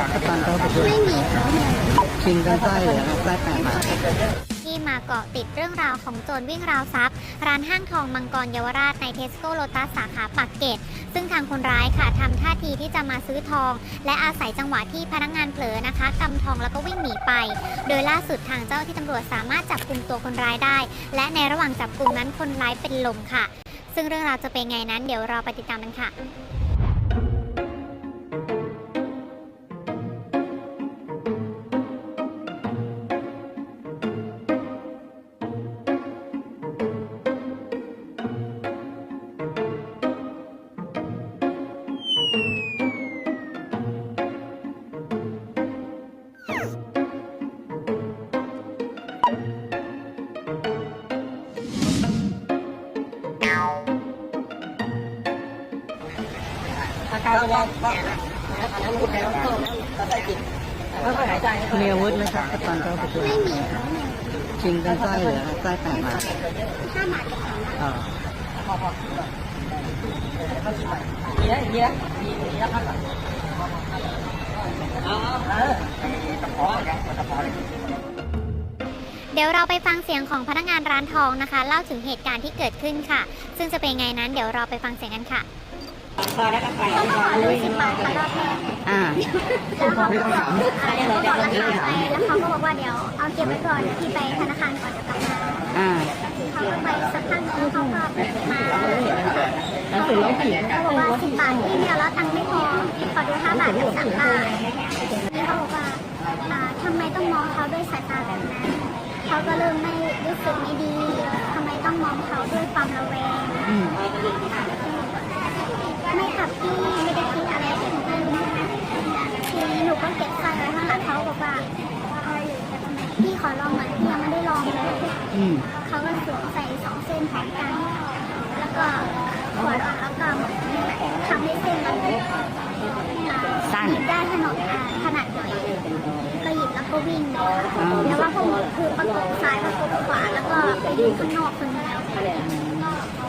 อนเขาไปด้วยไม่มีชิงกันไส้เหรอครับไส้แปดบาทที่มาเกาะติดเรื่องราวของโจรวิ่งราวทรัพย์ ร้านห้างทองมังกรเยาวราชในเทสโก้โลตัสสาขาปากเกร็ดซึ่งทางคนร้ายค่ะทำท่าทีที่จะมาซื้อทอง และอาศัยจังหวะที่พนักงานเผลอนะคะกำทองแล้วก็วิ่งหนีไป โดยล่าสุดทางเจ้าที่ตำรวจสามารถจับกลุ่มตัวคนร้ายได้ และในระหว่างจับกลุ่มนั้นคนร้ายเป็นลมค่ะ ซึ่งเรื่องราวจะเป็นไงนั้นเดี๋ยวเราไปติดตามกันค่ะ มีอาวุธไหมครับตอนเข้าปด้วยไม่มีค่ะชิงกันไส้เหรอครับไส้แปดบาทถ้ามาจะทำอ่าเดี๋ยวเราไปฟังเสียงของพนักงานร้านทองนะคะ เล่าถึงเหตุการณ์ที่เกิดขึ้นค่ะ ซึ่งจะเป็นไงนั้นเดี๋ยวเราไปฟังเสียงกันค่ะ ต้องขอเลยสิบบาทค่ะรอบแรกอ่าไม่ต้องถามเขาบอกราคาไปแล้วเขาก็บอกว่าเดี๋ยวเอาเก็บไว้ก่อนเดี๋ยวพี่ไปธนาคารก่อนจะกลับมาอ่าเขาก็ไปสักพักนึงเขาก็มาเขาบอกว่าสิบบาทพี่เนี่ยแล้วตังค์ไม่พอขอดูห้าบาทกับสามบาทนี่เขาบอกว่าทำไมต้องมองเขาด้วยสายตาแบบนั้นเขาก็เริ่มไม่รู้สึกไม่ดีทำไมต้องมองเขาด้วยความระแวงอืม ไม่ขับพี่ไม่ได้คิดอะไรถึงพี่ทีนี้หนูก็เก็บสร้อยไว้ข้างหลังเขาบอกว่าพี่ขอลองหน่อยพี่ยังไม่ได้ลองเลยอืมเขาก็สวมใส่สองเส้นพร้อมกัน แล้วก็ขวดออกแล้วก็ทำให้เส้นมันอ่าสั้นหยิบได้ถนนอ่าขนาดหน่อยก็หยิบแล้วก็วิ่งเลยค่ะอ่าแต่ว่าพวกหนูคือประกบซ้ายประกบขวาแล้วก็ไปดูข้างนอกคนเดียว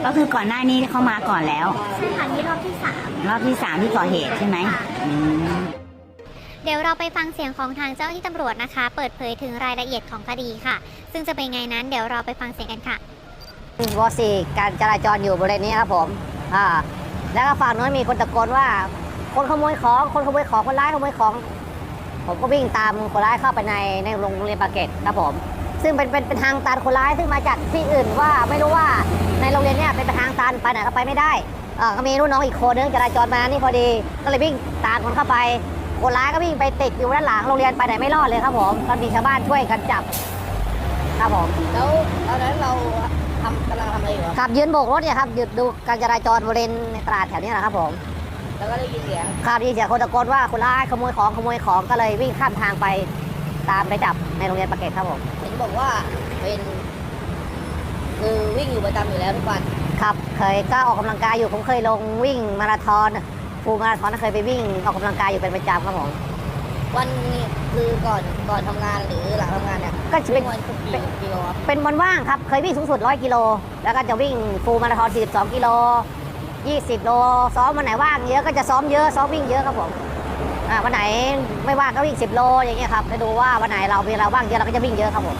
ก็คือก่อนหน้านี้เขามาก่อนแล้ว ใช่ค่ะนี่รอบที่สามรอบที่สามที่ก่อเหตุใช่ไหมอืมเดี๋ยวเราไปฟังเสียงของทางเจ้าที่ตำรวจนะคะ เปิดเผยถึงรายละเอียดของคดีค่ะ ซึ่งจะเป็นไงนั้นเดี๋ยวเราไปฟังเสียงกันค่ะวอสี่การจราจรอยู่บริเวณนี้ครับผม อ่า แล้วก็ฝั่งนู้นมีคนตะโกนว่า คนขโมยของ คนขโมยของ คนร้ายขโมยของ ผมก็วิ่งตามคนร้ายเข้าไปในในโรงเรียนปากเกร็ดครับผม ซึ่งเป็นเป็นเป็นทางตันคนร้ายซึ่งมาจากที่อื่นว่าไม่รู้ว่าในโรงเรียนเนี่ยเป็นทางตันไปไหนก็ไปไม่ได้เออก็มีรุ่นน้องอีกคนนึงจราจรมานี่พอดี ก็เลยวิ่งตามคนเข้าไป คนร้ายก็วิ่งไปติดอยู่ด้านหลังโรงเรียนไปไหนไม่รอดเลยครับผมก็มีชาวบ้านช่วยกันจับครับผมแล้วตอนนั้นเราทำกำลังทำอะไรอยู่อะขับยืนโบกรถเนี่ยครับหยุดดูการจราจรบริเวณตลาดแถวนี้แหละครับผมแล้วก็ได้ยินเสียงข่าวดีเสียงคนตะโกนว่าคนร้ายขโมยของขโมยของก็เลยวิ่งข้ามทางไปตามไปจับในโรงเรียนปากเกร็ดครับผมเห็น บอกว่าเป็นคือวิ่งอยู่ประจำอยู่แล้วทุกวันครับเคยก็ออกกำลังกายอยู่ผมเคยลงวิ่งมาราธอนฟูลมาราธอนเคยไปวิ่งออกกำลังกายอยู่เป็นประจำครับผมวันนี้คือก่อนก่อนทำงานหรือหลังทำงานเนี่ยก็จะเป็นวิ่งวันกี่กิโลครับเป็นวันว่างครับเคยวิ่งสูงสุด 100 กิโล แล้วก็จะวิ่งฟูลมาราธอน 42 กิโล 20 โล ซ้อมวันไหนว่างเยอะก็จะซ้อมเยอะซ้อมวิ่งเยอะครับผม อ่าวันไหนไม่ว่างก็วิ่ง 10 โลอย่างเงี้ยครับไปดูว่าวันไหนเราเวลาว่างเยอะเราก็จะวิ่งเยอะครับผม